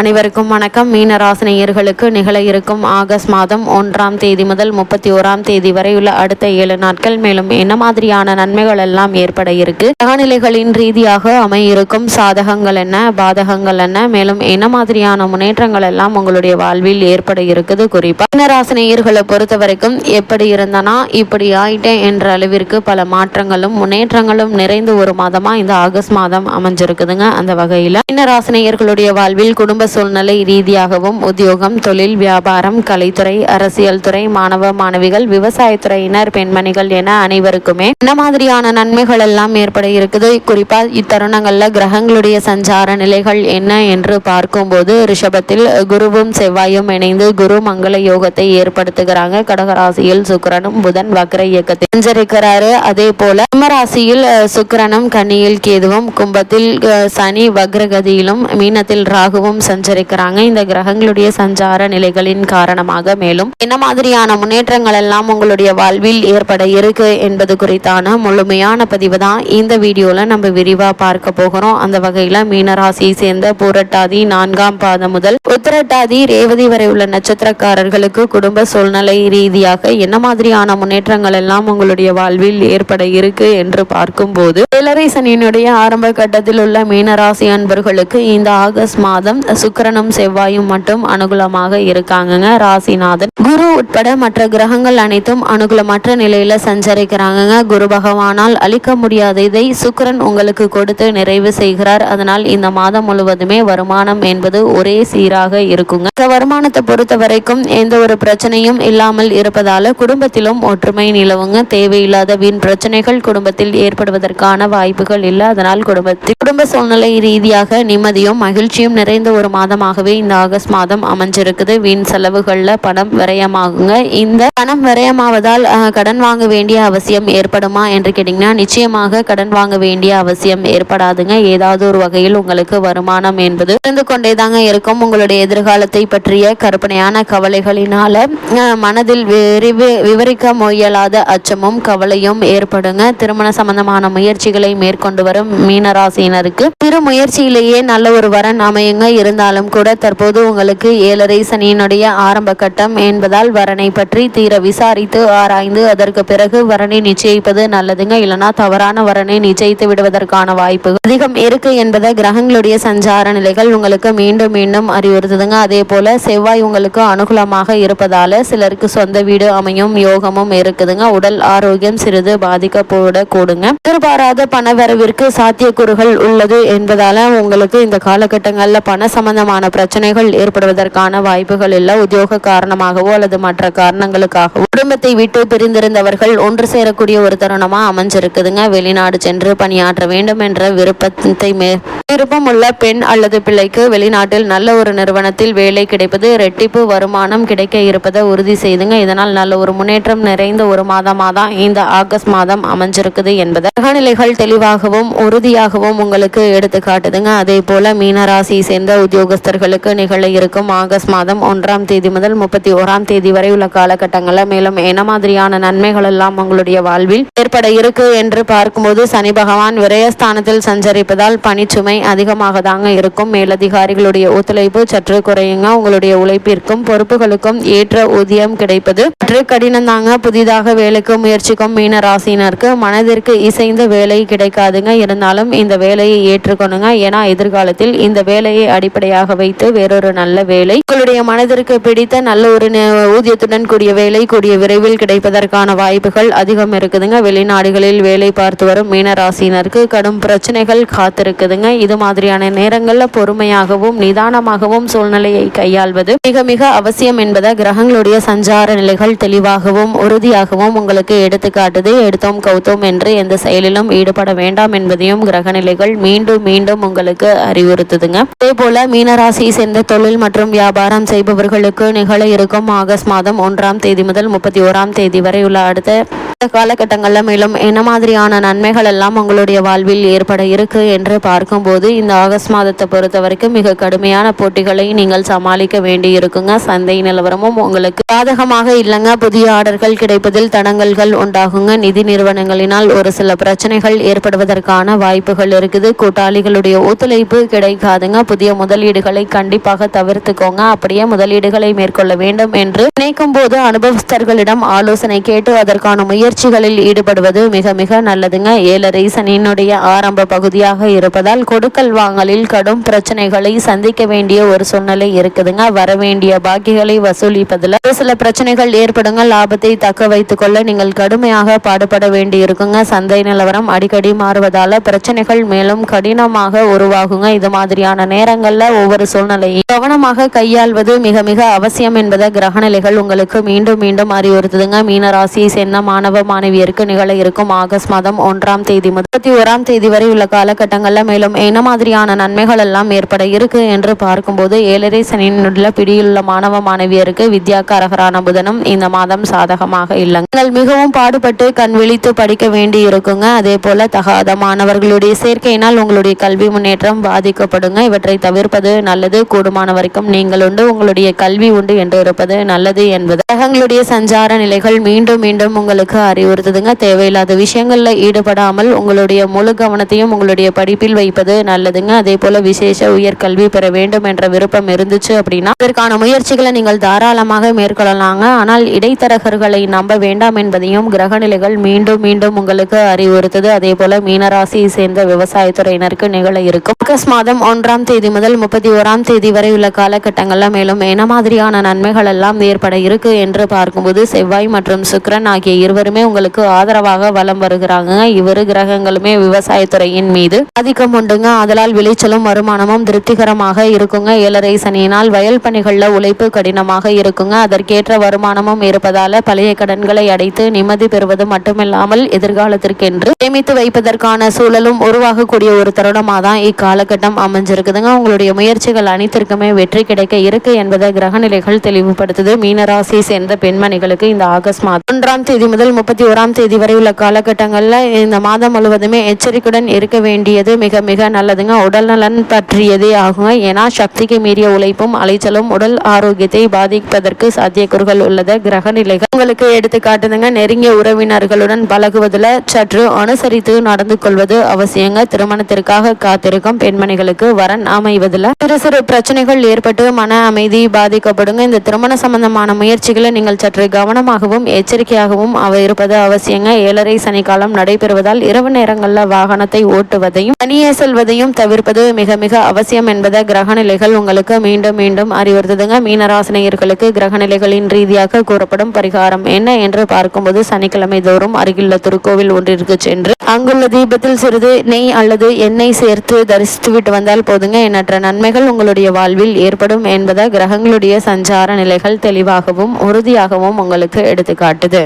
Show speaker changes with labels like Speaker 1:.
Speaker 1: அனைவருக்கும் வணக்கம். மீனராசினியர்களுக்கு நிகழ இருக்கும் ஆகஸ்ட் மாதம் ஒன்றாம் தேதி முதல் முப்பத்தி ஓராம் தேதி வரை உள்ள அடுத்த ஏழு நாட்கள். மேலும் என்ன மாதிரியான நன்மைகள் எல்லாம் ஏற்பட இருக்கு? கிரகநிலைகளின் ரீதியாக அமையிருக்கும் சாதகங்கள் என்ன? பாதகங்கள் என்ன? மேலும் என்ன மாதிரியான முன்னேற்றங்கள் எல்லாம் உங்களுடைய வாழ்வில் ஏற்பட இருக்குது? குறிப்பா மீனராசினியர்களை பொறுத்த வரைக்கும் எப்படி இருந்தனா இப்படி ஆயிட்டேன் என்ற அளவிற்கு பல மாற்றங்களும் முன்னேற்றங்களும் நிறைந்த ஒரு மாதமா இந்த ஆகஸ்ட் மாதம் அமைஞ்சிருக்குதுங்க. அந்த வகையில மீனராசினியர்களுடைய வாழ்வில் குடும்ப சூழ்நிலை ரீதியாகவும் உத்தியோகம் தொழில் வியாபாரம் கலைத்துறை அரசியல் துறை மாணவ மாணவிகள் விவசாயத்துறையினர் பெண்மணிகள் என அனைவருக்குமே என்ன மாதிரியான நன்மைகள் எல்லாம் ஏற்பட இருக்குது. குறிப்பா இத்தருணங்கள்ல கிரகங்களுடைய சஞ்சார நிலைகள் என்ன என்று பார்க்கும்போது ரிஷபத்தில் குருவும் செவ்வாயும் இணைந்து குரு மங்கள யோகத்தை ஏற்படுத்துகிறாங்க. கடகராசியில் சுக்கிரனும் புதன் வக்ர இயக்கத்தை சஞ்சரிக்கிறாரு அதே போல கும்பராசியில் சுக்கரனும் கன்னியில் கேதுவும் கும்பத்தில் சனி வக்ரகதியிலும் மீனத்தில் ராகுவும் சஞ்சரிக்கிறாங்க. இந்த கிரகங்களுடைய சஞ்சார நிலைகளின் காரணமாக மேலும் என்ன மாதிரியான முன்னேற்றங்கள் எல்லாம் உங்களுடைய வாழ்வில் ஏற்பட இருக்கு என்பது குறித்தான முழுமையான பதிவு தான் இந்த வீடியோல நம்ம விரிவா பார்க்க போகிறோம். அந்த வகையில மீனராசியை சேர்ந்த பூரட்டாதி நான்காம் பாதம் முதல் உத்திரட்டாதி ரேவதி வரை உள்ள நட்சத்திரக்காரர்களுக்கு குடும்ப சூழ்நிலை ரீதியாக என்ன மாதிரியான முன்னேற்றங்கள் எல்லாம் உங்களுடைய வாழ்வில் ஏற்பட இருக்கு என்று பார்க்கும்போது ஏழரை சனியினுடைய ஆரம்ப கட்டத்தில் உள்ள மீனராசி அன்பர்களுக்கு இந்த ஆகஸ்ட் மாதம் சுக்கரனும் செவ்வாயும் மட்டும் அனுகூலமாக இருக்காங்கங்க. ராசிநாதன். குரு உட்பட மற்ற கிரகங்கள் அனைத்தும் அனுகூலமற்ற நிலையில சஞ்சரிக்கிறாங்கங்க. குரு பகவானால் அளிக்க முடியாத இதை சுக்கிரன் உங்களுக்கு கொடுத்து நிறைவு செய்கிறார். அதனால் இந்த மாதம் முழுவதுமே வருமானம் என்பது ஒரே சீராக இருக்குங்க. இந்த வருமானத்தை பொறுத்த வரைக்கும் எந்த ஒரு பிரச்சனையும் இல்லாமல் இருப்பதால குடும்பத்திலும் ஒற்றுமை நிலவுங்க. தேவையில்லாத வீண் பிரச்சனைகள் குடும்பத்தில் ஏற்படுவதற்கான வாய்ப்புகள் இல்லை. அதனால் குடும்பத்தில் குடும்ப சூழ்நிலை ரீதியாக நிம்மதியும் மகிழ்ச்சியும் நிறைந்த ஒரு மாதமாகவே இந்த ஆகஸ்ட் மாதம் அமைஞ்சிருக்குது. வீண் செலவுகள்ல பணம் விரயமாகுங்க. இந்த பணம் விரயமாவதால் கடன் வாங்க வேண்டிய அவசியம் ஏற்படுமா என்று கேட்டிங்கன்னா நிச்சயமாக கடன் வாங்க வேண்டிய அவசியம் ஏற்படாதுங்க. ஏதாவது ஒரு வகையில் உங்களுக்கு வருமானம் என்பது இருந்து கொண்டே தாங்க இருக்கும். உங்களுடைய எதிர்காலத்தை பற்றிய கற்பனையான கவலைகளினால மனதில் விரிவு விவரிக்க முயலாத அச்சமும் கவலையும் ஏற்படுங்க. திருமண சம்பந்தமான முயற்சிகளை மேற்கொண்டு வரும் மீனராசியினருக்கு திரு முயற்சியிலேயே நல்ல ஒரு வரன் அமையுங்க. இருந்தாலும் கூட தற்போது உங்களுக்கு ஏழரை சனியினுடைய ஆரம்ப கட்டம் என்பதால் வரனை பற்றி தீர விசாரித்து ஆராய்ந்து அதற்கு பிறகு வரனை நிச்சயிப்பது நல்லதுங்க. இல்லைனா தவறான வரனை நிச்சயித்து விடுவதற்கான வாய்ப்புகள் அதிகம் இருக்கு என்பதை கிரகங்களுடைய சஞ்சார நிலைகள் உங்களுக்கு மீண்டும் மீண்டும் அறிவுறுத்துதுங்க. அதே போல செவ்வாய் உங்களுக்கு அனுகூலமாக இருப்பதால சிலருக்கு சொந்த வீடு அமையும் யோகமும் இருக்குதுங்க. உடல் ஆரோக்கியம் சிறிது பாதிக்கப்பட கூடுங்க எதிர்பாராத பணவரவிற்கு சாத்தியக்கூறுகள் உள்ளது என்பதால உங்களுக்கு இந்த காலகட்டங்களில் பண சம்பந்தமான பிரச்சனைகள் ஏற்படுவதற்கான வாய்ப்புகள் இல்லை உத்தியோக காரணமாகவோ அல்லது மற்ற காரணங்களுக்காகவோ. குடும்பத்தை விட்டு பிரிந்திருந்தவர்கள் ஒன்று சேரக்கூடிய ஒரு தருணமா அமைஞ்சிருக்குதுங்க. வெளிநாடு சென்று பணியாற்ற வேண்டும் என்ற விருப்பத்தை மே விருப்பமுள்ள பெண் அல்லது பிள்ளைக்கு வெளிநாட்டில் நல்ல ஒரு நிறுவனத்தில் வேலை கிடைப்பது ரெட்டிப்பு வருமானம் கிடைக்க இருப்பதை உறுதி செய்துங்க. இதனால் நல்ல ஒரு முன்னேற்றம் நிறைந்த ஒரு மாதமாக தான் இந்த ஆகஸ்ட் மாதம் அமைஞ்சிருக்குது என்பதை கிரகநிலைகள் தெளிவாகவும் உறுதியாகவும் உங்களுக்கு எடுத்து காட்டுதுங்க. அதே போல மீனராசியை சேர்ந்த உத்தியோகஸ்தர்களுக்கு நிகழ இருக்கும் ஆகஸ்ட் மாதம் ஒன்றாம் தேதி முதல் முப்பத்தி ஓராம் தேதி வரை உள்ள காலகட்டங்களில் மேலும் என்ன மாதிரியான நன்மைகள் எல்லாம் உங்களுடைய வாழ்வில் ஏற்பட இருக்கு என்று பார்க்கும்போது சனி பகவான் விரயஸ்தானத்தில் சஞ்சரிப்பதால் பணிச்சுமை அதிகமாக தாங்க இருக்கும். மேலதிகாரிகளுடைய ஒத்துழைப்பு சற்று குறையுங்க. உங்களுடைய உழைப்பிற்கும் பொறுப்புகளுக்கும் ஏற்ற ஊதியம் கிடைப்பது சற்று கடினம் தாங்க புதிதாக வேலைக்கு முயற்சிக்கும் மீன ராசினருக்கு மனதிற்கு இசைந்த வேலை கிடைக்காதுங்க. இருந்தாலும் இந்த வேலையை ஏற்றுக்கொணுங்க. ஏன்னா எதிர்காலத்தில் இந்த வேலையை அடிப்படையாக வைத்து வேறொரு நல்ல வேலை. உங்களுடைய மனதிற்கு பிடித்த நல்ல ஒரு ஊதியத்துடன் கூடிய வேலை கூடிய விரைவில் கிடைப்பதற்கான வாய்ப்புகள் அதிகம் இருக்குதுங்க. வெளிநாடுகளில் வேலை பார்த்து வரும் மீனராசினருக்கு கடும் பிரச்சனைகள் காத்திருக்குதுங்க. இது மாதிரியான நேரங்கள்ல பொறுமையாகவும் நிதானமாகவும் சூழ்நிலையை கையாள்வது மிக மிக அவசியம் என்பதை கிரகங்களுடைய சஞ்சார நிலைகள் தெளிவாகவும் உறுதியாகவும் உங்களுக்கு எடுத்துக்காட்டுது எடுத்தோம் கௌத்தோம் என்று எந்த செயலிலும் ஈடுபட வேண்டாம் என்பதையும் கிரகநிலைகள் மீண்டும் மீண்டும் உங்களுக்கு அறிவுறுத்துதுங்க. அதே போல மீனராசியை சேர்ந்த தொழில் மற்றும் வியாபாரம் செய்பவர்களுக்கு நிகழ இருக்கும் ஆகஸ்ட் மாதம் ஒன்றாம் தேதி முதல் முப்பத்தி ஓராம் தேதி வரை உள்ள அடுத்த காலகட்டங்களில் மேலும் என்ன மாதிரியான நன்மைகள் எல்லாம் உங்களுடைய வாழ்வில் ஏற்பட இருக்கு என்று பார்க்கும்போது இந்த ஆகஸ்ட் மாதத்தை பொறுத்த வரைக்கும் மிக கடுமையான போட்டிகளை நீங்கள் சமாளிக்க வேண்டி இருக்குங்க. சந்தை நிலவரமும் உங்களுக்கு பாதகமாக இல்லைங்க. புதிய ஆர்டர்கள் கிடைப்பதில் தடங்கல்கள் உண்டாகுங்க. நிதி நிறுவனங்களினால் ஒரு சில பிரச்சனைகள் ஏற்படுவதற்கான வாய்ப்புகள் இருக்குது. கூட்டாளிகளுடைய ஒத்துழைப்பு கிடைக்காதுங்க. புதிய முதலீடுகளை கண்டிப்பாக தவிர்த்துக்கோங்க. அப்படியே முதலீடுகளை மேற்கொள்ள வேண்டும் என்று நினைக்கும் போது அனுபவஸ்தர்களிடம் ஆலோசனை கேட்டு அதற்கான முயற்சி முயற்சிகளில் ஈடுபடுவது மிக மிக நல்லதுங்க. ஏழரை சனியினுடைய ஆரம்ப பகுதியாக இருப்பதால் கொடுக்கல் வாங்கலில் கடும் பிரச்சனைகளை சந்திக்க வேண்டிய ஒரு சூழ்நிலை இருக்குதுங்க. வரவேண்டிய பாக்கிகளை வசூலிப்பதில் ஒரு சில பிரச்சனைகள் ஏற்படுங்க. லாபத்தை தக்க வைத்துக் கொள்ள நீங்கள் கடுமையாக பாடுபட வேண்டி இருக்குங்க சந்தை நிலவரம் அடிக்கடி மாறுவதால பிரச்சனைகள் மேலும் கடினமாக உருவாகுங்க. இது மாதிரியான நேரங்கள்ல ஒவ்வொரு சூழ்நிலையும் கவனமாக கையாள்வது மிக மிக அவசியம் என்பதை கிரகநிலைகள் உங்களுக்கு மீண்டும் மீண்டும் அறிவுறுத்துதுங்க. மீனராசியை சேர்ந்த மாணவ மாணவியருக்கு நிகழ இருக்கும் ஆகஸ்ட் மாதம் ஒன்றாம் தேதி முப்பத்தி ஓராம் தேதி வரை உள்ள காலகட்டங்களில் மேலும் என்ன மாதிரியான நன்மைகள் எல்லாம் ஏற்பட இருக்கு என்று பார்க்கும்போது ஏழரை சனியினுள்ள பிடியுள்ள மாணவ மாணவியருக்கு வித்யாக்காரகரான புதனும் இந்த மாதம் சாதகமாக இல்லைங்க. நீங்கள் மிகவும் பாடுபட்டு கண் விழித்து படிக்க வேண்டி இருக்குங்க. அதே போல தகாத மாணவர்களுடைய சேர்க்கையினால் உங்களுடைய கல்வி முன்னேற்றம் பாதிக்கப்படுங்க. இவற்றை தவிர்ப்பது நல்லது. கூடுமான வரைக்கும் நீங்கள் உண்டு. உங்களுடைய கல்வி உண்டு என்று இருப்பது நல்லது என்பது. கிரகங்களுடைய சஞ்சார நிலைகள் மீண்டும் மீண்டும் உங்களுக்கு அறிவுறுத்துதுங்க. தேவையில்லாத விஷயங்களில் ஈடுபடாமல் உங்களுடைய முழு கவனத்தையும் உங்களுடைய படிப்பில் வைப்பது நல்லதுங்க. அதே போல விசேஷ உயர்கல்வி பெற வேண்டும் என்ற விருப்பம் இருந்துச்சு அப்படின்னா அதற்கான முயற்சிகளை நீங்கள் தாராளமாக மேற்கொள்ளலாங்க. ஆனால் இடைத்தரகர்களை நம்ப வேண்டாம் என்பதையும் கிரகநிலைகள் மீண்டும் மீண்டும் உங்களுக்கு அறிவுறுத்துது. அதே போல மீனராசியை சேர்ந்த விவசாயத்துறையினருக்கு நிகழ இருக்கும். ஆகஸ்ட் மாதம் ஒன்றாம் தேதி முதல் முப்பத்தி ஓராம் தேதி வரை உள்ள காலகட்டங்களில் மேலும் என்ன மாதிரியான நன்மைகள் எல்லாம் ஏற்பட இருக்கு என்று பார்க்கும்போது செவ்வாய் மற்றும் சுக்கிரன் ஆகிய இருவரும் உங்களுக்கு ஆதரவாக வலம் வருகிறாங்க. இவரு கிரகங்களுமே விவசாயத்துறையின் மீது ஆதிக்கம் உண்டுங்க. அதனால் விளைச்சலும் வருமானமும் திருப்திகரமாக இருக்குங்க. ஏழரை சனியினால் வயல் பணிகளில் உழைப்பு கடினமாக இருக்குங்க. அதற்கேற்ற வருமானமும் இருப்பதால பழைய கடன்களை அடைத்து நிம்மதி பெறுவது மட்டுமில்லாமல் எதிர்காலத்திற்கென்று சேமித்து வைப்பதற்கான சூழலும் உருவாகக்கூடிய ஒரு தருணமாக தான் இக்காலகட்டம் அமைஞ்சிருக்குதுங்க. உங்களுடைய முயற்சிகள் அனைத்திற்குமே வெற்றி கிடைக்க இருக்கு என்பதை கிரகநிலைகள் தெளிவுபடுத்துது. மீனராசியை சேர்ந்த பெண்மணிகளுக்கு இந்த ஆகஸ்ட் மாதம் ஒன்றாம் தேதி முதல் முப்பத்தி ஓராம் தேதி வரை உள்ள காலகட்டங்களில் இந்த மாதம் முழுவதுமே எச்சரிக்கையுடன் இருக்க வேண்டியது மிக மிக நல்லதுங்க. உடல் நலன் பற்றியதே ஆகுங்க. ஏன்னா சக்திக்கு மீறிய உழைப்பும் அலைச்சலும் உடல் ஆரோக்கியத்தை பாதிப்பதற்கு சாத்தியக்கூறுகள் உள்ளது கிரகநிலைகள் உங்களுக்கு எடுத்துக்காட்டுதுங்க நெருங்கிய உறவினர்களுடன் பழகுவதில் சற்று அனுசரித்து நடந்து கொள்வது அவசியங்க. திருமணத்திற்காக காத்திருக்கும் பெண்மணிகளுக்கு வரன் அமைவதில் சிறு சிறு பிரச்சனைகள் ஏற்பட்டு மன அமைதி பாதிக்கப்படுங்க. இந்த திருமண சம்பந்தமான முயற்சிகளை நீங்கள் சற்று கவனமாகவும் எச்சரிக்கையாகவும் அவர் இருப்பது அவசியங்க. ஏழரை சனிக்காலம் நடைபெறுவதால் இரவு நேரங்களில் வாகனத்தை ஓட்டுவதையும் தனியே செல்வதையும் தவிர்ப்பது மிக மிக அவசியம் என்பதை கிரகநிலைகள் உங்களுக்கு மீண்டும் மீண்டும் அறிவுறுத்துதுங்க. மீனராசினியர்களுக்கு கிரகநிலைகளின் ரீதியாக கூறப்படும் பரிகாரம் என்ன என்று பார்க்கும்போது சனிக்கிழமை தோறும் அருகிலுள்ள திருக்கோவில் ஒன்றிற்கு சென்று அங்குள்ள தீபத்தில் சிறிது நெய் அல்லது எண்ணெய் சேர்த்து தரிசித்துவிட்டு வந்தால் போதுங்க. எண்ணற்ற நன்மைகள் உங்களுடைய வாழ்வில் ஏற்படும் என்பதை கிரகங்களுடைய சஞ்சார நிலைகள் தெளிவாகவும் உறுதியாகவும் உங்களுக்கு எடுத்துக்காட்டுது.